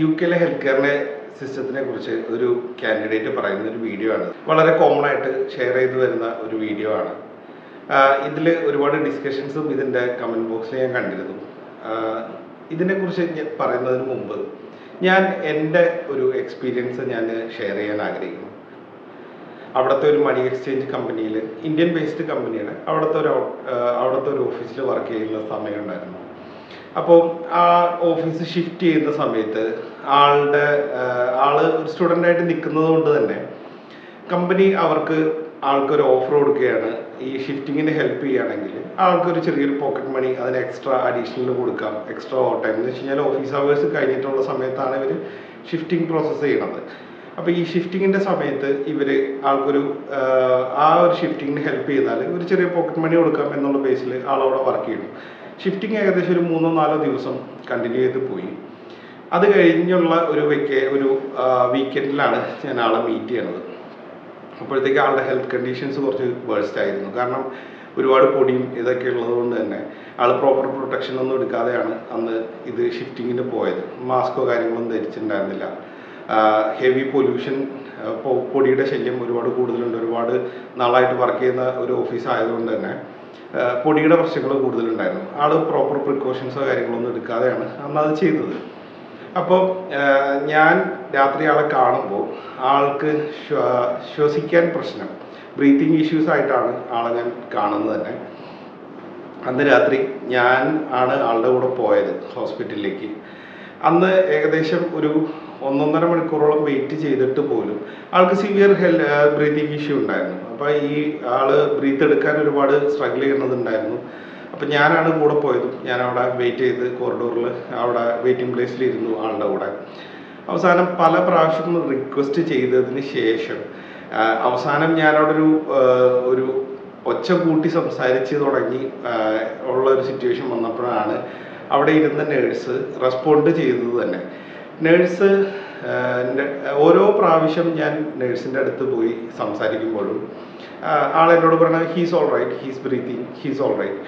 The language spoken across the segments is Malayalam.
യു കെയിലെ ഹെൽത്ത് കെയറിന്റെ സിസ്റ്റത്തിനെ കുറിച്ച് ഒരു കാൻഡിഡേറ്റ് പറയുന്ന ഒരു വീഡിയോ ആണ്. വളരെ കോമൺ ആയിട്ട് ഷെയർ ചെയ്തു വരുന്ന ഒരു വീഡിയോ ആണ്. ഇതിൽ ഒരുപാട് ഡിസ്കഷൻസും ഇതിന്റെ കമന്റ് ബോക്സിൽ ഞാൻ കണ്ടിരുന്നു. ഇതിനെക്കുറിച്ച് പറയുന്നതിന് മുമ്പ് ഞാൻ എന്റെ ഒരു എക്സ്പീരിയൻസ് ഞാൻ ഷെയർ ചെയ്യാൻ ആഗ്രഹിക്കുന്നു. അവിടുത്തെ ഒരു മണി എക്സ്ചേഞ്ച് കമ്പനിയിൽ ഇന്ത്യൻ ബേസ്ഡ് കമ്പനിയാണ് അവിടുത്തെ ഒരു അവിടുത്തെ ഒരു ഓഫീസിൽ വർക്ക് ചെയ്യുന്ന സമയം ഉണ്ടായിരുന്നു. അപ്പോൾ ആ ഓഫീസ് ഷിഫ്റ്റ് ചെയ്യുന്ന സമയത്ത് ആളുടെ ആൾ ഒരു സ്റ്റുഡന്റ് ആയിട്ട് നിൽക്കുന്നത് കൊണ്ട് തന്നെ കമ്പനി അവർക്ക് ആൾക്കൊരു ഓഫർ കൊടുക്കുകയാണ്. ഈ ഷിഫ്റ്റിങ്ങിന് ഹെൽപ്പ് ചെയ്യുകയാണെങ്കിൽ ആൾക്കൊരു ചെറിയൊരു പോക്കറ്റ് മണി അതിന് എക്സ്ട്രാ അഡീഷണൽ കൊടുക്കാം. എക്സ്ട്രാ ഓവർ ടൈം എന്ന് വെച്ച് കഴിഞ്ഞാൽ ഓഫീസ് അവേഴ്സ് കഴിഞ്ഞിട്ടുള്ള സമയത്താണ് ഇവർ ഷിഫ്റ്റിംഗ് പ്രോസസ്സ് ചെയ്യണത് അപ്പോൾ ഈ ഷിഫ്റ്റിങ്ങിന്റെ സമയത്ത് ഇവർ ആൾക്കൊരു ആ ഒരു ഷിഫ്റ്റിങ്ങിന് ഹെൽപ്പ് ചെയ്താൽ ഒരു ചെറിയ പോക്കറ്റ് മണി കൊടുക്കാം എന്നുള്ള ബേസിൽ ആളവിടെ വർക്ക് ചെയ്യുന്നു. ഷിഫ്റ്റിംഗ് ഏകദേശം ഒരു മൂന്നോ നാലോ ദിവസം കണ്ടിന്യൂ ചെയ്ത് പോയി. അത് കഴിഞ്ഞുള്ള ഒരു വെക്കേ ഒരു വീക്കെൻഡിലാണ് ഞാൻ ആളെ മീറ്റ് ചെയ്യണത്. അപ്പോഴത്തേക്ക് ആളുടെ ഹെൽത്ത് കണ്ടീഷൻസ് കുറച്ച് വേഴ്സ്റ്റ് ആയിരുന്നു. കാരണം ഒരുപാട് പൊടിയും ഇതൊക്കെ ഉള്ളതുകൊണ്ട് തന്നെ ആൾ പ്രോപ്പർ പ്രൊട്ടക്ഷൻ ഒന്നും എടുക്കാതെയാണ് അന്ന് ഇത് ഷിഫ്റ്റിങ്ങിന് പോയത്. മാസ്കോ കാര്യങ്ങളൊന്നും ധരിച്ചിട്ടുണ്ടായിരുന്നില്ല. ഹെവി പൊല്യൂഷൻ പൊടിയുടെ ശല്യം ഒരുപാട് കൂടുതലുണ്ട്. ഒരുപാട് നാളായിട്ട് വർക്ക് ചെയ്യുന്ന ഒരു ഓഫീസ് ആയതുകൊണ്ട് തന്നെ പൊടിയുടെ പ്രശ്നങ്ങൾ കൂടുതലുണ്ടായിരുന്നു. ആൾ പ്രോപ്പർ പ്രിക്കോഷൻസോ കാര്യങ്ങളൊന്നും എടുക്കാതെയാണ് അന്ന് അത് ചെയ്തത്. അപ്പോൾ ഞാൻ രാത്രി ആളെ കാണുമ്പോൾ ആൾക്ക് ശ്വ- ശ്വസിക്കാൻ പ്രശ്നം ബ്രീത്തിങ് ഇഷ്യൂസ് ആയിട്ടാണ് ആളെ ഞാൻ കാണുന്നത് തന്നെ. അന്ന് രാത്രി ഞാൻ ആണ് ആളുടെ കൂടെ പോയത് ഹോസ്പിറ്റലിലേക്ക്. അന്ന് ഏകദേശം ഒരു ഒന്നൊന്നര മണിക്കൂറോളം വെയിറ്റ് ചെയ്തിട്ട് പോലും ആൾക്ക് സിവിയർ ഹെൽ ബ്രീത്തിങ് ഇഷ്യൂ ഉണ്ടായിരുന്നു. അപ്പോൾ ഈ ആൾ ബ്രീത്ത് എടുക്കാൻ ഒരുപാട് സ്ട്രഗിൾ ചെയ്യുന്നതുണ്ടായിരുന്നു. അപ്പം ഞാനാണ് കൂടെ പോയതും. ഞാൻ അവിടെ വെയിറ്റ് ചെയ്ത് കോറിഡോറിൽ അവിടെ വെയിറ്റിംഗ് പ്ലേസിൽ ഇരുന്നു ആളുടെ കൂടെ. അവസാനം പല പ്രാവശ്യം റിക്വസ്റ്റ് ചെയ്തതിന് ശേഷം അവസാനം ഞാനവിടെ ഒരു ഒരു ഒച്ച കൂട്ടി സംസാരിച്ച് തുടങ്ങി ഉള്ള ഒരു സിറ്റുവേഷൻ വന്നപ്പോഴാണ് അവിടെ ഇരുന്ന നേഴ്സ് റെസ്പോണ്ട് ചെയ്തത് തന്നെ. നേഴ്സ് ഓരോ പ്രാവശ്യം ഞാൻ നേഴ്സിന്റെ അടുത്ത് പോയി സംസാരിക്കുമ്പോഴും ആൾ എന്നോട് പറഞ്ഞത് he's all right he's breathing he's all right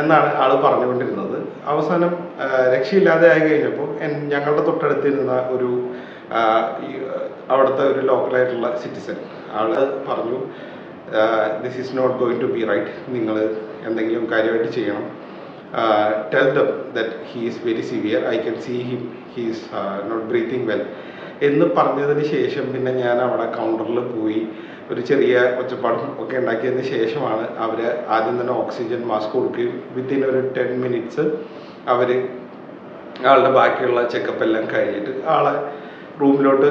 എന്നാണ് ആൾ പറഞ്ഞുകൊണ്ടിരുന്നത്. അവസാനം രക്ഷയില്ലാതെ ആയി കഴിഞ്ഞപ്പോൾ ഞങ്ങളുടെ തൊട്ടടുത്തിരുന്ന ഒരു അവിടുത്തെ ഒരു ലോക്കലായിട്ടുള്ള സിറ്റിസൺ ആൾ പറഞ്ഞു this is not going to be right നിങ്ങൾ എന്തെങ്കിലും കാര്യമായിട്ട് ചെയ്യണം. Tell them that he is very severe I can see him he is not breathing well എന്ന് പറഞ്ഞതിന് ശേഷം പിന്നെ ഞാൻ അവിടെ കൗണ്ടറിൽ പോയി ഒരു ചെറിയ ഒച്ചപ്പാടും ഒക്കെ ഉണ്ടാക്കിയതിന് ശേഷമാണ് അവർ ആദ്യം തന്നെ ഓക്സിജൻ മാസ്ക് കൊടുക്കുകയും വിത്തിൻ ഒരു ടെൻ മിനിറ്റ്സ് അവർ ആളുടെ ബാക്കിയുള്ള ചെക്കപ്പ് എല്ലാം കഴിഞ്ഞിട്ട് ആളെ റൂമിലോട്ട്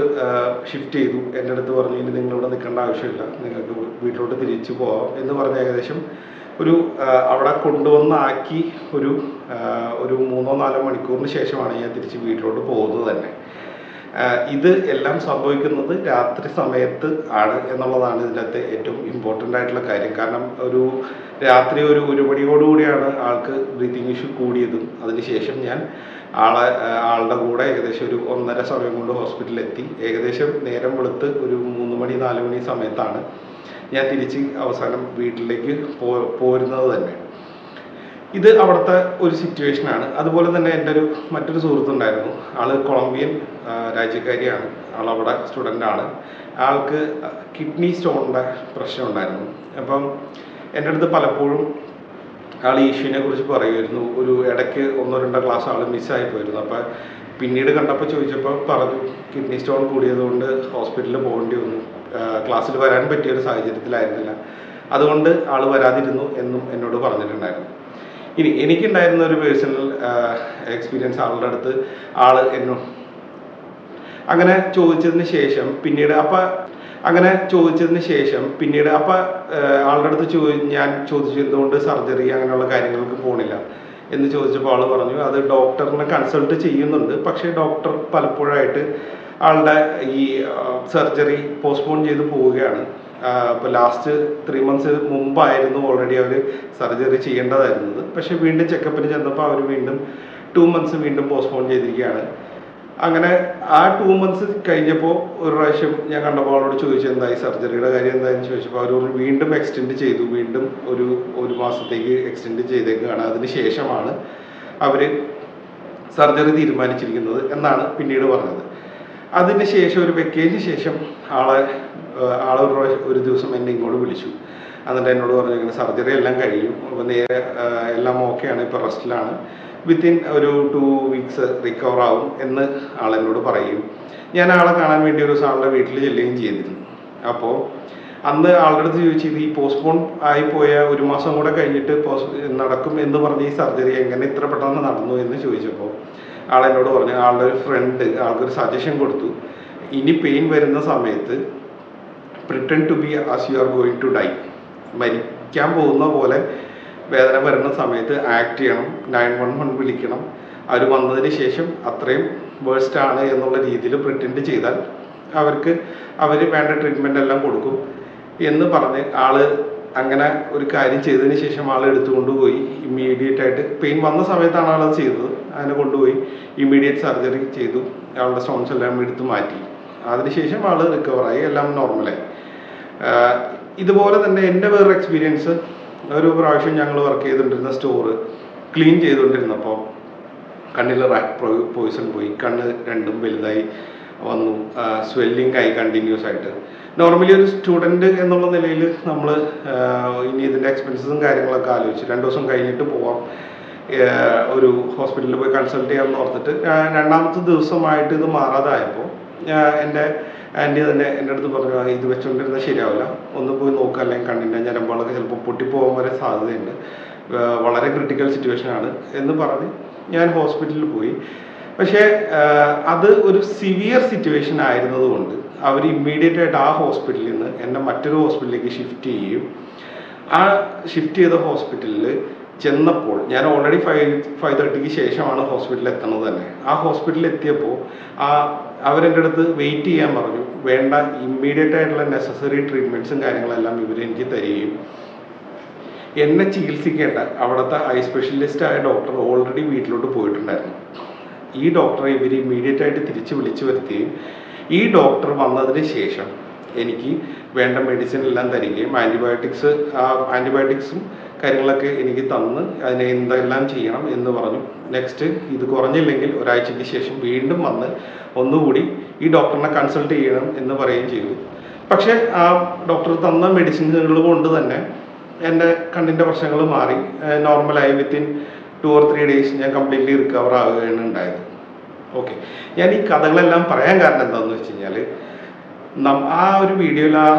ഷിഫ്റ്റ് ചെയ്തു. എന്റെ അടുത്ത് പറഞ്ഞു ഇനി നിങ്ങളിവിടെ നിൽക്കേണ്ട ആവശ്യമില്ല. നിങ്ങൾക്ക് വീട്ടിലോട്ട് തിരിച്ചു പോവാം. എന്ന് പറഞ്ഞ് ഏകദേശം ഒരു അവിടെ കൊണ്ടുവന്നാക്കി ഒരു ഒരു മൂന്നോ നാലോ മണിക്കൂറിന് ശേഷമാണ് ഞാൻ തിരിച്ച് വീട്ടിലോട്ട് പോകുന്നത് തന്നെ. ഇത് എല്ലാം സംഭവിക്കുന്നത് രാത്രി സമയത്ത് ആണ് എന്നുള്ളതാണ് ഇതിനകത്ത് ഏറ്റവും ഇമ്പോർട്ടന്റ് ആയിട്ടുള്ള കാര്യം. കാരണം ഒരു രാത്രി ഒരു ഒരു മണിയോടുകൂടിയാണ് ആൾക്ക് ബ്രീത്തിങ് ഇഷ്യൂ കൂടിയതും. അതിനുശേഷം ഞാൻ ആളെ ആളുടെ കൂടെ ഏകദേശം ഒരു ഒന്നര സമയം കൊണ്ട് ഹോസ്പിറ്റലിൽ എത്തി ഏകദേശം നേരം വെളുത്ത് ഒരു മൂന്ന് മണി നാല് മണി സമയത്താണ് ഞാൻ തിരിച്ച് അവസാനം വീട്ടിലേക്ക് പോ പോരുന്നത് തന്നെ. ഇത് അവിടുത്തെ ഒരു സിറ്റുവേഷനാണ് അതുപോലെ തന്നെ എന്റെ ഒരു മറ്റൊരു സുഹൃത്തുണ്ടായിരുന്നു. ആൾ കൊളംബിയൻ രാജ്യക്കാരിയാണ്. ആൾ അവിടെ ആണ്. ആൾക്ക് കിഡ്നി സ്റ്റോണിന്റെ പ്രശ്നം ഉണ്ടായിരുന്നു. അപ്പം എന്റെ അടുത്ത് പലപ്പോഴും ആൾ ഈശുവിനെ കുറിച്ച് പറയുമായിരുന്നു. ഒരു ഇടയ്ക്ക് ഒന്നോ രണ്ടോ ക്ലാസ് ആൾ മിസ്സായി പോയിരുന്നു. അപ്പം പിന്നീട് കണ്ടപ്പോൾ ചോദിച്ചപ്പോൾ പറഞ്ഞു കിഡ്നി സ്റ്റോൺ കൂടിയതുകൊണ്ട് ഹോസ്പിറ്റലിൽ പോകേണ്ടി വന്നു. ക്ലാസ്സിൽ വരാൻ പറ്റിയ ഒരു സാഹചര്യത്തിലായിരുന്നില്ല. അതുകൊണ്ട് ആൾ വരാതിരുന്നു എന്നും എന്നോട് പറഞ്ഞിട്ടുണ്ടായിരുന്നു. ഇനി എനിക്കുണ്ടായിരുന്ന ഒരു പേഴ്സണൽ എക്സ്പീരിയൻസ് ആളുടെ അടുത്ത് ആൾ എന്നോ അങ്ങനെ ചോദിച്ചതിന് ശേഷം പിന്നീട് അപ്പം അങ്ങനെ ചോദിച്ചതിന് ശേഷം പിന്നീട് അപ്പം ആളുടെ അടുത്ത് ചോ ഞാൻ ചോദിച്ചു എന്തുകൊണ്ട് സർജറി അങ്ങനെയുള്ള കാര്യങ്ങൾക്ക് പോണില്ല എന്ന് ചോദിച്ചപ്പോൾ ആൾ പറഞ്ഞു അത് ഡോക്ടറിനെ കൺസൾട്ട് ചെയ്യുന്നുണ്ട്. പക്ഷേ ഡോക്ടർ പലപ്പോഴായിട്ട് ആളുടെ ഈ സർജറി പോസ്റ്റ്പോൺ ചെയ്ത് പോവുകയാണ്. ഇപ്പോൾ ലാസ്റ്റ് ത്രീ മന്ത്സ് മുമ്പായിരുന്നു ഓൾറെഡി അവർ സർജറി ചെയ്യേണ്ടതായിരുന്നത്. പക്ഷെ വീണ്ടും ചെക്കപ്പിന് ചെന്നപ്പോൾ അവർ വീണ്ടും ടു മന്ത്സ് വീണ്ടും പോസ്റ്റ്പോൺ ചെയ്തിരിക്കുകയാണ്. അങ്ങനെ ആ ടു മന്ത്സ് കഴിഞ്ഞപ്പോൾ ഒരു പ്രാവശ്യം ഞാൻ കണ്ടപ്പോൾ അവളോട് ചോദിച്ചു എന്തായി സർജറിയുടെ കാര്യം എന്തായെന്ന് ചോദിച്ചപ്പോൾ അവർ വീണ്ടും എക്സ്റ്റെൻഡ് ചെയ്തു വീണ്ടും ഒരു ഒരു മാസത്തേക്ക് എക്സ്റ്റെൻഡ് ചെയ്തേക്കാണ്. അതിന് ശേഷമാണ് അവർ സർജറി തീരുമാനിച്ചിരിക്കുന്നത് എന്നാണ് പിന്നീട് പറഞ്ഞത്. അതിന് ശേഷം ഒരു വെക്കേജിന് ശേഷം ആളെ ആളെ ഒരു ഒരു ദിവസം എന്നെ ഇങ്ങോട്ട് വിളിച്ചു. എന്നിട്ട് എന്നോട് പറഞ്ഞു ഇങ്ങനെ സർജറി എല്ലാം കഴിയും അപ്പോൾ നേരെ എല്ലാം ഓക്കെയാണ് ഇപ്പോൾ റെസ്റ്റിലാണ് വിത്തിൻ ഒരു ടു വീക്സ് റിക്കവർ ആവും എന്ന് ആളെന്നോട് പറയും. ഞാൻ ആളെ കാണാൻ വേണ്ടി ഒരു ദിവസം ആളുടെ വീട്ടിൽ ചെല്ലുകയും ചെയ്തിരുന്നു. അപ്പോൾ അന്ന് ആളുടെ അടുത്ത് ചോദിച്ചത് ഈ പോസ്റ്റ്പോൺ ആയി പോയ ഒരു മാസം കൂടെ കഴിഞ്ഞിട്ട് നടക്കും എന്ന് പറഞ്ഞ ഈ സർജറി എങ്ങനെ ഇത്ര പെട്ടെന്ന് നടന്നു? എന്ന് ചോദിച്ചപ്പോൾ ആളെന്നോട് പറഞ്ഞു ആളുടെ ഒരു ഫ്രണ്ട് ആൾക്കൊരു സജഷൻ കൊടുത്തു. ഇനി പെയിൻ വരുന്ന സമയത്ത് pretend to be as you are going to die മരിക്കാൻ പോകുന്ന പോലെ വേദന വരുന്ന സമയത്ത് ആക്ട് ചെയ്യണം നയൻ വൺ വൺ വിളിക്കണം. അവർ വന്നതിന് ശേഷം അത്രയും വേഴ്സ്റ്റ് ആണ് എന്നുള്ള രീതിയിൽ പ്രിറ്റൻഡ് ചെയ്താൽ അവർക്ക് അവർ വേണ്ട ട്രീറ്റ്മെന്റ് എല്ലാം കൊടുക്കും എന്ന് പറഞ്ഞ് ആൾ അങ്ങനെ ഒരു കാര്യം ചെയ്തതിന് ശേഷം ആൾ എടുത്തുകൊണ്ട് പോയി. ഇമ്മീഡിയറ്റ് ആയിട്ട് പെയിൻ വന്ന സമയത്താണ് ആളത് ചെയ്തത്. അതിനെ കൊണ്ടുപോയി. ഇമ്മീഡിയറ്റ് സർജറി ചെയ്തു. അയാളുടെ സ്റ്റോൺസ് എല്ലാം എടുത്തു മാറ്റി. അതിനുശേഷം ആൾ റിക്കവറായി എല്ലാം നോർമലായി ഇതുപോലെ തന്നെ എന്റെ വേറൊരു എക്സ്പീരിയൻസ് ഒരു പ്രാവശ്യം ഞങ്ങൾ വർക്ക് ചെയ്തുകൊണ്ടിരുന്ന സ്റ്റോർ ക്ലീൻ ചെയ്തുകൊണ്ടിരുന്നപ്പോൾ കണ്ണിൽ റാറ്റ് പോയിസൺ പോയി കണ്ണ് രണ്ടും വലുതായി വന്നു. സ്വെല്ലിംഗ് ആയി കണ്ടിന്യൂസ് ആയിട്ട്. നോർമലി ഒരു സ്റ്റുഡന്റ് എന്നുള്ള നിലയിൽ നമ്മൾ ഇനി ഇതിന്റെ എക്സ്പെൻസസും കാര്യങ്ങളൊക്കെ ആലോചിച്ച് രണ്ട് ദിവസം കഴിഞ്ഞിട്ട് പോവാം. ഒരു ഹോസ്പിറ്റലിൽ പോയി കൺസൾട്ട് ചെയ്യാമെന്ന് ഓർത്തിട്ട് രണ്ടാമത്തെ ദിവസമായിട്ട് ഇത് മാറാതായപ്പോൾ എന്റെ ആന്റി തന്നെ എന്റെ അടുത്ത് പറഞ്ഞു "ആ, ഇത് വെച്ചുകൊണ്ടിരുന്നാൽ ശരിയാവില്ല ഒന്ന് പോയി നോക്കുക അല്ലെങ്കിൽ കണ്ണിന്റെ ഞരമ്പുകളൊക്കെ ചിലപ്പോൾ പൊട്ടിപ്പോകാൻ വരെ സാധ്യതയുണ്ട്. വളരെ ക്രിട്ടിക്കൽ സിറ്റുവേഷൻ ആണ് എന്ന് പറഞ്ഞ് ഞാൻ ഹോസ്പിറ്റലിൽ പോയി. പക്ഷേ അത് ഒരു സിവിയർ സിറ്റുവേഷൻ ആയിരുന്നതുകൊണ്ട് അവർ ഇമ്മീഡിയറ്റ് ആയിട്ട് ആ ഹോസ്പിറ്റലിൽ നിന്ന് എന്നെ മറ്റൊരു ഹോസ്പിറ്റലിലേക്ക് ഷിഫ്റ്റ് ചെയ്യും. ആ ഷിഫ്റ്റ് ചെയ്ത ഹോസ്പിറ്റലിൽ ചെന്നപ്പോൾ ഞാൻ ഓൾറെഡി ഫൈവ് ഫൈവ് തേർട്ടിക്ക് ശേഷമാണ് ഹോസ്പിറ്റലിൽ എത്തുന്നത് തന്നെ. ആ ഹോസ്പിറ്റലിൽ എത്തിയപ്പോൾ ആ അവരെന്റെ അടുത്ത് വെയിറ്റ് ചെയ്യാൻ പറഞ്ഞു. വേണ്ട ഇമ്മീഡിയറ്റ് ആയിട്ടുള്ള നെസസറി ട്രീറ്റ്മെന്റ്സും കാര്യങ്ങളെല്ലാം ഇവർ എനിക്ക് തരികയും. എന്നെ ചികിത്സിക്കേണ്ട അവിടുത്തെ ഐ സ്പെഷ്യലിസ്റ്റ് ആയ ഡോക്ടർ ഓൾറെഡി വീട്ടിലോട്ട് പോയിട്ടുണ്ടായിരുന്നു. ഈ ഡോക്ടറെ ഇവർ ഇമ്മീഡിയറ്റ് ആയിട്ട് തിരിച്ച് വിളിച്ചു വരുത്തുകയും ഈ ഡോക്ടർ വന്നതിന് ശേഷം എനിക്ക് വേണ്ട മെഡിസിൻ എല്ലാം തരികയും ആന്റിബയോട്ടിക്സ് ആന്റിബയോട്ടിക്സും കാര്യങ്ങളൊക്കെ എനിക്ക് തന്ന് അതിനെ എന്തെല്ലാം ചെയ്യണം എന്ന് പറഞ്ഞു. നെക്സ്റ്റ് ഇത് കുറഞ്ഞില്ലെങ്കിൽ ഒരാഴ്ചയ്ക്ക് ശേഷം വീണ്ടും വന്ന് ഒന്നുകൂടി ഈ ഡോക്ടറിനെ കൺസൾട്ട് ചെയ്യണം എന്ന് പറയുകയും ചെയ്തു. പക്ഷേ ആ ഡോക്ടർ തന്ന മെഡിസിനുകൾ കൊണ്ട് തന്നെ എന്റെ കണ്ണിന്റെ പ്രശ്നങ്ങൾ മാറി. നോർമലായി within two or three days ഞാൻ കംപ്ലീറ്റ്ലി റിക്കവർ ആവുകയാണ് ഉണ്ടായത്. ഓക്കെ ഞാൻ ഈ കഥകളെല്ലാം പറയാൻ കാരണം എന്താണെന്ന് വെച്ച് കഴിഞ്ഞാൽ ആ ഒരു വീഡിയോയിൽ ആ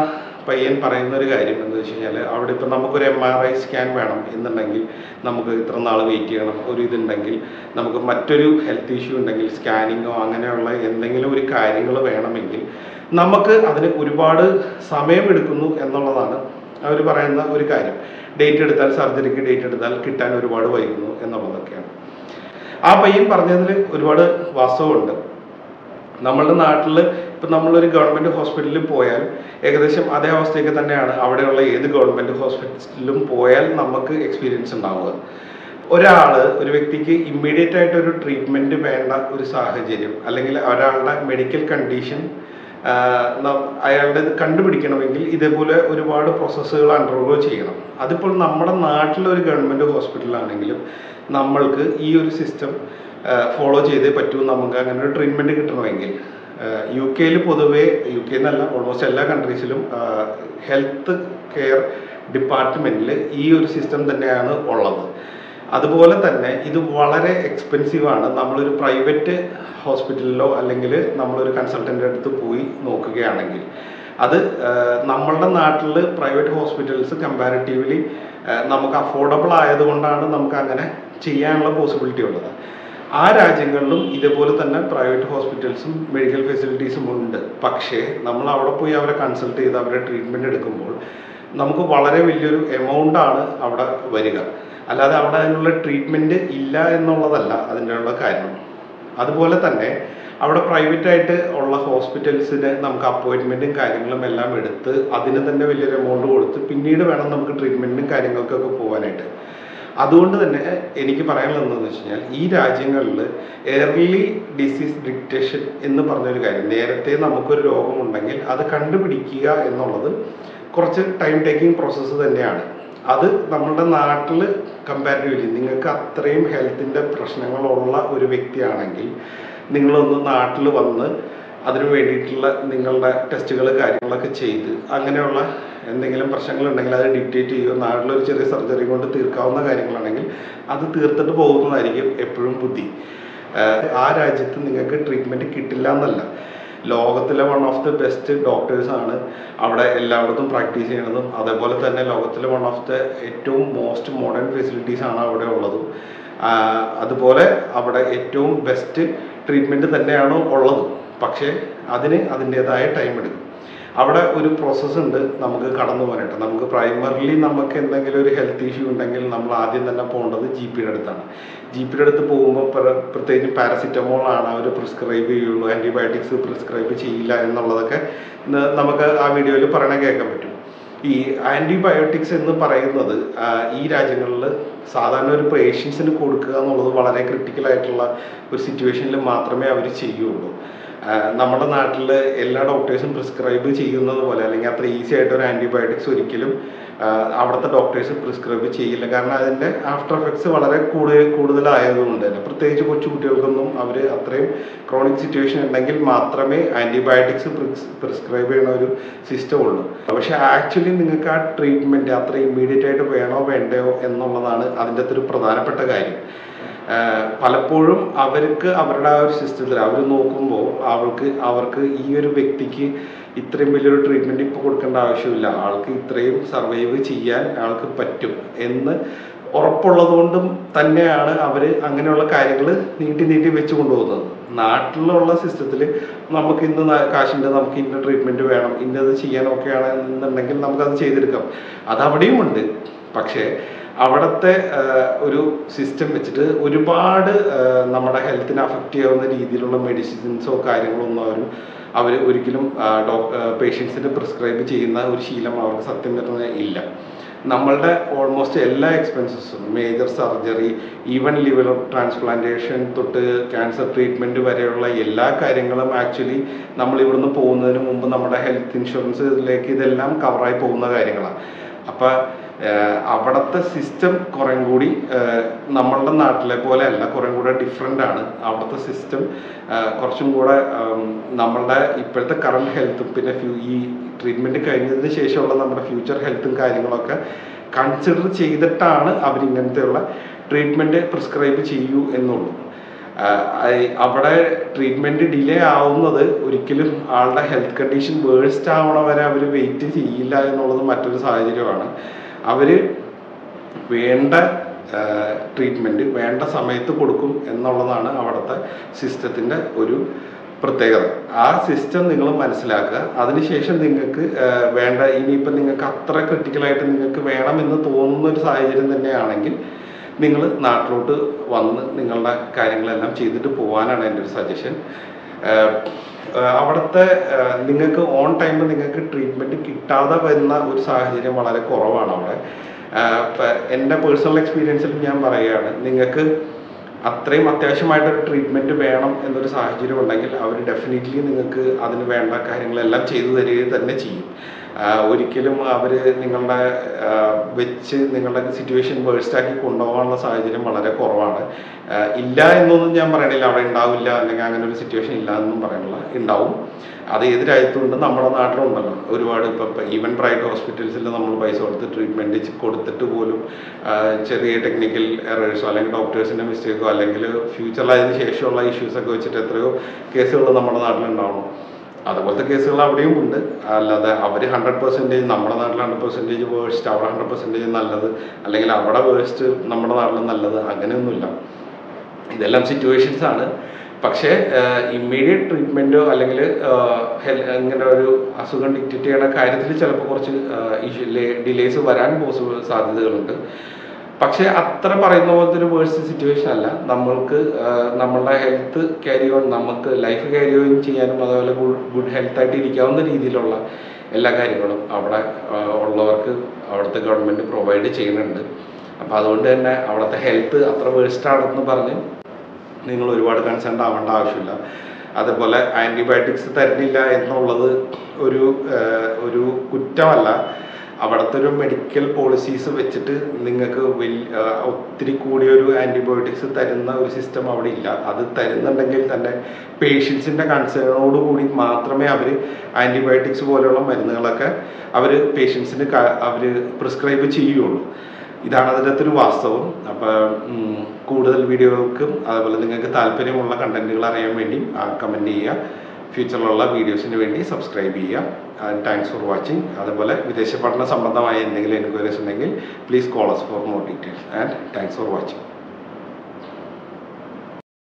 പയ്യൻ പറയുന്ന ഒരു കാര്യം എന്ന് വെച്ച് കഴിഞ്ഞാൽ അവിടെ ഇപ്പം നമുക്കൊരു എം ആർ ഐ സ്കാൻ വേണം എന്നുണ്ടെങ്കിൽ നമുക്ക് ഇത്ര നാൾ വെയിറ്റ് ചെയ്യണം. ഒരു ഇതുണ്ടെങ്കിൽ നമുക്ക് മറ്റൊരു ഹെൽത്ത് ഇഷ്യൂ ഉണ്ടെങ്കിൽ സ്കാനിങ്ങോ അങ്ങനെയുള്ള എന്തെങ്കിലും ഒരു കാര്യങ്ങൾ വേണമെങ്കിൽ നമുക്ക് അതിന് ഒരുപാട് സമയമെടുക്കുന്നു എന്നുള്ളതാണ് അവർ പറയുന്ന ഒരു കാര്യം. ഡേറ്റ് എടുത്താൽ സർജറിക്ക് ഡേറ്റ് എടുത്താൽ കിട്ടാൻ ഒരുപാട് വൈകുന്നു എന്നുള്ളതൊക്കെയാണ്. ആ പയ്യൻ പറഞ്ഞതിൽ ഒരുപാട് വാസ്തവമുണ്ട്. നമ്മളുടെ നാട്ടിൽ ഇപ്പം നമ്മളൊരു ഗവൺമെന്റ് ഹോസ്പിറ്റലിൽ പോയാൽ ഏകദേശം അതേ അവസ്ഥയൊക്കെ തന്നെയാണ്. അവിടെയുള്ള ഏത് ഗവൺമെന്റ് ഹോസ്പിറ്റലിലും പോയാൽ നമുക്ക് എക്സ്പീരിയൻസ് ഉണ്ടാവുക. ഒരാൾ ഒരു വ്യക്തിക്ക് ഇമ്മീഡിയറ്റ് ആയിട്ട് ഒരു ട്രീറ്റ്മെന്റ് വേണ്ട ഒരു സാഹചര്യം അല്ലെങ്കിൽ ഒരാളുടെ മെഡിക്കൽ കണ്ടീഷൻ അയാളുടെ കണ്ടുപിടിക്കണമെങ്കിൽ ഇതേപോലെ ഒരുപാട് പ്രോസസ്സുകൾ അണ്ടർഗോ ചെയ്യണം. അതിപ്പോൾ നമ്മുടെ നാട്ടിലെ ഒരു ഗവൺമെന്റ് ഹോസ്പിറ്റലാണെങ്കിലും നമ്മൾക്ക് ഈ ഒരു സിസ്റ്റം ഫോളോ ചെയ്തേ പറ്റൂ. നമുക്ക് അങ്ങനെ ഒരു ട്രീറ്റ്മെന്റ് കിട്ടണമെങ്കിൽ. യു കെയിൽ പൊതുവേ യു കെ എന്നല്ല ഓൾമോസ്റ്റ് എല്ലാ കൺട്രീസിലും ഹെൽത്ത് കെയർ ഡിപ്പാർട്ട്മെന്റിൽ ഈ ഒരു സിസ്റ്റം തന്നെയാണ് ഉള്ളത്. അതുപോലെ തന്നെ ഇത് വളരെ എക്സ്പെൻസീവ് ആണ്. നമ്മളൊരു പ്രൈവറ്റ് ഹോസ്പിറ്റലിലോ അല്ലെങ്കിൽ നമ്മളൊരു കൺസൾട്ടന്റെ അടുത്ത് പോയി നോക്കുകയാണെങ്കിൽ അത് നമ്മളുടെ നാട്ടിൽ പ്രൈവറ്റ് ഹോസ്പിറ്റൽസ് കമ്പാരിറ്റീവ്ലി നമുക്ക് അഫോർഡബിൾ ആയതുകൊണ്ടാണ് നമുക്ക് അങ്ങനെ ചെയ്യാനുള്ള പോസിബിലിറ്റി ഉള്ളത്. ആ രാജ്യങ്ങളിലും ഇതേപോലെ തന്നെ പ്രൈവറ്റ് ഹോസ്പിറ്റൽസും മെഡിക്കൽ ഫെസിലിറ്റീസും ഉണ്ട്. പക്ഷേ നമ്മൾ അവിടെ പോയി അവരെ കൺസൾട്ട് ചെയ്ത് അവരെ ട്രീറ്റ്മെന്റ് എടുക്കുമ്പോൾ നമുക്ക് വളരെ വലിയൊരു എമൗണ്ടാണ് അവിടെ വരിക. അല്ലാതെ അവിടെ അതിനുള്ള ട്രീറ്റ്മെന്റ് ഇല്ല എന്നുള്ളതല്ല അതിന്റെ ഉള്ള കാരണം. അതുപോലെ തന്നെ അവിടെ പ്രൈവറ്റ് ആയിട്ട് ഉള്ള ഹോസ്പിറ്റൽസിന് നമുക്ക് അപ്പോയിൻമെന്റും കാര്യങ്ങളും എല്ലാം എടുത്ത് അതിന് തന്നെ വലിയൊരു എമൗണ്ട് കൊടുത്ത് പിന്നീട് വേണം നമുക്ക് ട്രീറ്റ്മെന്റിനും കാര്യങ്ങൾക്കൊക്കെ പോകാനായിട്ട്. അതുകൊണ്ട് തന്നെ എനിക്ക് പറയാനുള്ളത് എന്താണെന്ന് വെച്ച് കഴിഞ്ഞാൽ ഈ രാജ്യങ്ങളിൽ എയർലി ഡിസീസ് ഡിക്റ്റേഷൻ എന്ന് പറഞ്ഞൊരു കാര്യം നേരത്തെ നമുക്കൊരു രോഗമുണ്ടെങ്കിൽ അത് കണ്ടുപിടിക്കുക എന്നുള്ളത് കുറച്ച് ടൈം ടേക്കിംഗ് പ്രോസസ്സ് തന്നെയാണ്. അത് നമ്മുടെ നാട്ടിൽ കമ്പാരിറ്റീവ്ലി നിങ്ങൾക്ക് അത്രയും ഹെൽത്തിന്റെ പ്രശ്നങ്ങളുള്ള ഒരു വ്യക്തിയാണെങ്കിൽ നിങ്ങളൊന്ന് നാട്ടിൽ വന്ന് അതിനു വേണ്ടിയിട്ടുള്ള നിങ്ങളുടെ ടെസ്റ്റുകൾ കാര്യങ്ങളൊക്കെ ചെയ്ത് അങ്ങനെയുള്ള എന്തെങ്കിലും പ്രശ്നങ്ങളുണ്ടെങ്കിൽ അത് ഡിക്റ്റേറ്റ് ചെയ്യുക നാട്ടിലൊരു ചെറിയ സർജറി കൊണ്ട് തീർക്കാവുന്ന കാര്യങ്ങളാണെങ്കിൽ അത് തീർത്തിട്ട് പോകുന്നതായിരിക്കും എപ്പോഴും ബുദ്ധി. ആ രാജ്യത്ത് നിങ്ങൾക്ക് ട്രീറ്റ്മെന്റ് കിട്ടില്ല എന്നല്ല. ലോകത്തിലെ വൺ ഓഫ് ദി ബെസ്റ്റ് ഡോക്ടേഴ്സാണ് അവിടെ എല്ലായിടത്തും പ്രാക്ടീസ് ചെയ്യണതും അതേപോലെ തന്നെ ലോകത്തിലെ വൺ ഓഫ് ദ ഏറ്റവും മോസ്റ്റ് മോഡേൺ ഫെസിലിറ്റീസ് ആണ് അവിടെ ഉള്ളതും. അതുപോലെ അവിടെ ഏറ്റവും ബെസ്റ്റ് ട്രീറ്റ്മെന്റ് തന്നെയാണ് ഉള്ളത്. പക്ഷേ അതിന് അതിന്റെതായ ടൈം എടുക്കും. അവിടെ ഒരു പ്രോസസ്സ് ഉണ്ട് നമുക്ക് കടന്നു പോകാനായിട്ട്. നമുക്ക് പ്രൈമറിലി നമുക്ക് എന്തെങ്കിലും ഒരു ഹെൽത്ത് ഇഷ്യൂ ഉണ്ടെങ്കിൽ നമ്മൾ ആദ്യം തന്നെ പോകേണ്ടത് ജി പിയുടെ അടുത്താണ്. ജി പിയുടെ അടുത്ത് പോകുമ്പോൾ പ്രത്യേകിച്ച് പാരസിറ്റമോൾ ആണ് അവർ പ്രിസ്ക്രൈബ് ചെയ്യുള്ളൂ. ആന്റിബയോട്ടിക്സ് പ്രിസ്ക്രൈബ് ചെയ്യില്ല എന്നുള്ളതൊക്കെ നമുക്ക് ആ വീഡിയോയിൽ പറയണ കേൾക്കാൻ പറ്റും. ഈ ആന്റിബയോട്ടിക്സ് എന്ന് പറയുന്നത് ഈ രാജ്യങ്ങളിൽ സാധാരണ ഒരു പേഷ്യൻസിന് കൊടുക്കുക എന്നുള്ളത് വളരെ ക്രിട്ടിക്കൽ ആയിട്ടുള്ള ഒരു സിറ്റുവേഷനിൽ മാത്രമേ അവർ ചെയ്യുള്ളൂ. നമ്മുടെ നാട്ടിൽ എല്ലാ ഡോക്ടേഴ്സും പ്രിസ്ക്രൈബ് ചെയ്യുന്നത് പോലെ അല്ലെങ്കിൽ അത്ര ഈസി ആയിട്ട് ഒരു ആന്റിബയോട്ടിക്സ് ഒരിക്കലും അവിടുത്തെ ഡോക്ടേഴ്സ് പ്രിസ്ക്രൈബ് ചെയ്യില്ല. കാരണം അതിന്റെ ആഫ്റ്റർ എഫക്ട്സ് വളരെ കൂടുതൽ കൂടുതലായതുകൊണ്ട് തന്നെ. പ്രത്യേകിച്ച് കൊച്ചുകുട്ടികൾക്കൊന്നും അവർ അത്രയും ക്രോണിക് സിറ്റുവേഷൻ ഉണ്ടെങ്കിൽ മാത്രമേ ആന്റിബയോട്ടിക്സ് പ്രിസ്ക്രൈബ് ചെയ്യണ ഒരു സിസ്റ്റം ഉള്ളൂ. പക്ഷെ ആക്ച്വലി നിങ്ങൾക്ക് ആ ട്രീറ്റ്മെന്റ് അത്ര ഇമ്മീഡിയറ്റ് ആയിട്ട് വേണോ വേണ്ടയോ എന്നുള്ളതാണ് അതിന്റെ അകത്തൊരു പ്രധാനപ്പെട്ട കാര്യം. പലപ്പോഴും അവർക്ക് അവരുടെ ആ ഒരു സിസ്റ്റത്തിൽ അവർ നോക്കുമ്പോൾ അവൾക്ക് അവർക്ക് ഈ ഒരു വ്യക്തിക്ക് ഇത്രയും വലിയൊരു ട്രീറ്റ്മെന്റ് ഇപ്പോൾ കൊടുക്കേണ്ട ആവശ്യമില്ല. ആൾക്ക് ഇത്രയും സർവൈവ് ചെയ്യാൻ ആൾക്ക് പറ്റും എന്ന് ഉറപ്പുള്ളത് കൊണ്ടും തന്നെയാണ് അവർ അങ്ങനെയുള്ള കാര്യങ്ങൾ നീട്ടി നീട്ടി വെച്ച് കൊണ്ടുപോകുന്നത്. നാട്ടിലുള്ള സിസ്റ്റത്തിൽ നമുക്ക് ഇന്ന് കാശിന്റെ നമുക്ക് ഇന്ന ട്രീറ്റ്മെന്റ് വേണം ഇന്നത് ചെയ്യാൻ ഒക്കെ ആണെന്നുണ്ടെങ്കിൽ നമുക്കത് ചെയ്തെടുക്കാം. അത് അവിടെയും ഉണ്ട്. പക്ഷേ അവിടുത്തെ ഒരു സിസ്റ്റം വെച്ചിട്ട് ഒരുപാട് നമ്മുടെ ഹെൽത്തിനെ അഫക്റ്റ് ചെയ്യാവുന്ന രീതിയിലുള്ള മെഡിസിൻസോ കാര്യങ്ങളോ ഒന്നും അവർ അവർ ഒരിക്കലും പേഷ്യൻസിന് പ്രിസ്ക്രൈബ് ചെയ്യുന്ന ഒരു ശീലം അവർക്ക് സത്യം പറഞ്ഞാൽ ഇല്ല. നമ്മളുടെ ഓൾമോസ്റ്റ് എല്ലാ എക്സ്പെൻസസും major surgery even liver transplantation തൊട്ട് ക്യാൻസർ ട്രീറ്റ്മെന്റ് വരെയുള്ള എല്ലാ കാര്യങ്ങളും ആക്ച്വലി നമ്മൾ ഇവിടുന്ന് പോകുന്നതിന് മുമ്പ് നമ്മുടെ ഹെൽത്ത് ഇൻഷുറൻസിലേക്ക് ഇതെല്ലാം കവറായി പോകുന്ന കാര്യങ്ങളാണ് അപ്പം അവിടുത്തെ സിസ്റ്റം കുറേ കൂടി നമ്മളുടെ നാട്ടിലെ പോലെ അല്ല കുറേ കൂടെ ഡിഫറെന്റ് ആണ്. അവിടുത്തെ സിസ്റ്റം കുറച്ചും കൂടെ നമ്മളുടെ ഇപ്പോഴത്തെ കറണ്ട് ഹെൽത്തും പിന്നെ ഈ ട്രീറ്റ്മെന്റ് കഴിഞ്ഞതിന് ശേഷമുള്ള നമ്മുടെ ഫ്യൂച്ചർ ഹെൽത്തും കാര്യങ്ങളൊക്കെ കൺസിഡർ ചെയ്തിട്ടാണ് അവരിങ്ങനത്തെയുള്ള ട്രീറ്റ്മെന്റ് പ്രിസ്ക്രൈബ് ചെയ്യൂ എന്നുള്ളൂ അവിടെ ട്രീറ്റ്മെന്റ് ഡിലേ ആവുന്നത് ഒരിക്കലും ആളുടെ ഹെൽത്ത് കണ്ടീഷൻ വേഴ്സ്റ്റ് ആവണ വരെ അവർ വെയിറ്റ് ചെയ്യില്ല എന്നുള്ളത് മറ്റൊരു സാഹചര്യമാണ്. അവർ വേണ്ട ട്രീറ്റ്മെന്റ് വേണ്ട സമയത്ത് കൊടുക്കും എന്നുള്ളതാണ് അവിടുത്തെ സിസ്റ്റത്തിന്റെ ഒരു പ്രത്യേകത. ആ സിസ്റ്റം നിങ്ങൾ മനസ്സിലാക്കുക. അതിനുശേഷം നിങ്ങൾക്ക് വേണ്ട ഇനിയിപ്പോൾ നിങ്ങൾക്ക് അത്ര ക്രിട്ടിക്കലായിട്ട് നിങ്ങൾക്ക് വേണമെന്ന് തോന്നുന്ന ഒരു സാഹചര്യം തന്നെയാണെങ്കിൽ നിങ്ങൾ നാട്ടിലോട്ട് വന്ന് നിങ്ങളുടെ കാര്യങ്ങളെല്ലാം ചെയ്തിട്ട് പോകാനാണ് എന്റെ ഒരു സജഷൻ അവിടുത്തെ നിങ്ങൾക്ക് ഓൺ ടൈമിൽ നിങ്ങൾക്ക് ട്രീറ്റ്മെന്റ് കിട്ടാതെ വരുന്ന ഒരു സാഹചര്യം വളരെ കുറവാണ് അവിടെ. എന്റെ പേഴ്സണൽ എക്സ്പീരിയൻസിൽ ഞാൻ പറയുകയാണ് നിങ്ങൾക്ക് അത്രയും അത്യാവശ്യമായിട്ടൊരു ട്രീറ്റ്മെന്റ് വേണം എന്നൊരു സാഹചര്യം ഉണ്ടെങ്കിൽ അവർ ഡെഫിനറ്റ്ലി നിങ്ങൾക്ക് അതിന് വേണ്ട കാര്യങ്ങളെല്ലാം ചെയ്തു തരികയും തന്നെ ചെയ്യും. ഒരിക്കലും അവർ നിങ്ങളുടെ വെച്ച് നിങ്ങളുടെ സിറ്റുവേഷൻ വേഴ്സ്റ്റാക്കി കൊണ്ടുപോകാനുള്ള സാഹചര്യം വളരെ കുറവാണ്. ഇല്ല എന്നൊന്നും ഞാൻ പറയണില്ല. അവിടെ ഉണ്ടാവില്ല അല്ലെങ്കിൽ അങ്ങനെ ഒരു സിറ്റുവേഷൻ ഇല്ല എന്നും പറയണില്ല ഉണ്ടാവും. അത് ഏത് രാജ്യത്തുണ്ട് നമ്മുടെ നാട്ടിലുണ്ടല്ലോ. ഒരുപാട് ഇപ്പം ഈവൻ പ്രൈവറ്റ് ഹോസ്പിറ്റൽസിൽ നമ്മൾ പൈസ കൊടുത്ത് ട്രീറ്റ്മെന്റ് കൊടുത്തിട്ട് പോലും ചെറിയ ടെക്നിക്കൽ എറേഴ്സോ അല്ലെങ്കിൽ ഡോക്ടേഴ്സിന്റെ മിസ്റ്റേക്കോ അല്ലെങ്കിൽ ഫ്യൂച്ചറിലായതിനു ശേഷമുള്ള ശേഷമുള്ള ഇഷ്യൂസൊക്കെ വെച്ചിട്ട് എത്രയോ കേസുകൾ നമ്മുടെ നാട്ടിലുണ്ടാവണം. അതുപോലത്തെ കേസുകൾ അവിടെയും ഉണ്ട്. അല്ലാതെ അവർ ഹൺഡ്രഡ് പെർസെന്റേജ് നമ്മുടെ നാട്ടിൽ ഹൺഡ്രഡ് പെർസെന്റേജ് വേഴ്സ്റ്റ് അവിടെ ഹൺഡ്രഡ് പെർസെന്റേജ് നല്ലത് അല്ലെങ്കിൽ അവിടെ വേഴ്സ്റ്റ് നമ്മുടെ നാട്ടിൽ നല്ലത് അങ്ങനെയൊന്നുമില്ല. ഇതെല്ലാം സിറ്റുവേഷൻസ് ആണ്. പക്ഷേ ഇമ്മീഡിയറ്റ് ട്രീറ്റ്മെന്റോ അല്ലെങ്കിൽ ഇങ്ങനെ ഒരു അസുഖം ഡിക്റ്റേറ്റ് ചെയ്യണ കാര്യത്തിൽ ചിലപ്പോൾ കുറച്ച് ഡിലേസ് വരാൻ പോസിബിൾ സാധ്യതകളുണ്ട്. പക്ഷേ അത്ര പറയുന്ന പോലത്തെ ഒരു വേഴ്സ് സിറ്റുവേഷൻ അല്ല. നമ്മൾക്ക് നമ്മളുടെ ഹെൽത്ത് ക്യാരി ഓൺ നമുക്ക് ലൈഫ് ക്യാരി ഓൺ ചെയ്യാനും അതുപോലെ ഗുഡ് ഹെൽത്ത് ആയിട്ട് ഇരിക്കാവുന്ന രീതിയിലുള്ള എല്ലാ കാര്യങ്ങളും അവിടെ ഉള്ളവർക്ക് അവിടുത്തെ ഗവൺമെന്റ് പ്രൊവൈഡ് ചെയ്യുന്നുണ്ട്. അപ്പോൾ അതുകൊണ്ട് തന്നെ അവിടുത്തെ ഹെൽത്ത് അത്ര വേഴ്സ്റ്റ് ആണെന്ന് പറഞ്ഞ് നിങ്ങൾ ഒരുപാട് കൺസേൺ ആവേണ്ട ആവശ്യമില്ല. അതുപോലെ ആന്റിബയോട്ടിക്സ് തരുന്നില്ല എന്നുള്ളത് ഒരു ഒരു കുറ്റമല്ല. അവിടുത്തെ ഒരു മെഡിക്കൽ പോളിസീസ് വെച്ചിട്ട് നിങ്ങൾക്ക് വലിയ ഒത്തിരി കൂടിയൊരു ആന്റിബയോട്ടിക്സ് തരുന്ന ഒരു സിസ്റ്റം അവിടെ ഇല്ല അത് തരുന്നുണ്ടെങ്കിൽ തന്നെ പേഷ്യൻസിന്റെ കൺസേണോട് കൂടി മാത്രമേ അവർ ആന്റിബയോട്ടിക്സ് പോലെയുള്ള മരുന്നുകളൊക്കെ അവർ പേഷ്യൻസിന് അവർ പ്രിസ്ക്രൈബ് ചെയ്യുള്ളൂ. ഇതാണ് അതിന്റെ ഒരു വാസ്തവം. അപ്പം കൂടുതൽ വീഡിയോകൾക്കും അതുപോലെ നിങ്ങൾക്ക് താല്പര്യമുള്ള കണ്ടന്റുകൾ അറിയാൻ വേണ്ടി കമന്റ് ചെയ്യുക. ഫ്യൂച്ചറിലുള്ള വീഡിയോസിന് വേണ്ടി സബ്സ്ക്രൈബ് ചെയ്യുക. Thanks for watching. അതുപോലെ വിദേശ പഠന സംബന്ധമായ എന്തെങ്കിലും എൻക്വയറീസ് ഉണ്ടെങ്കിൽ please call us for more details. And thanks for watching.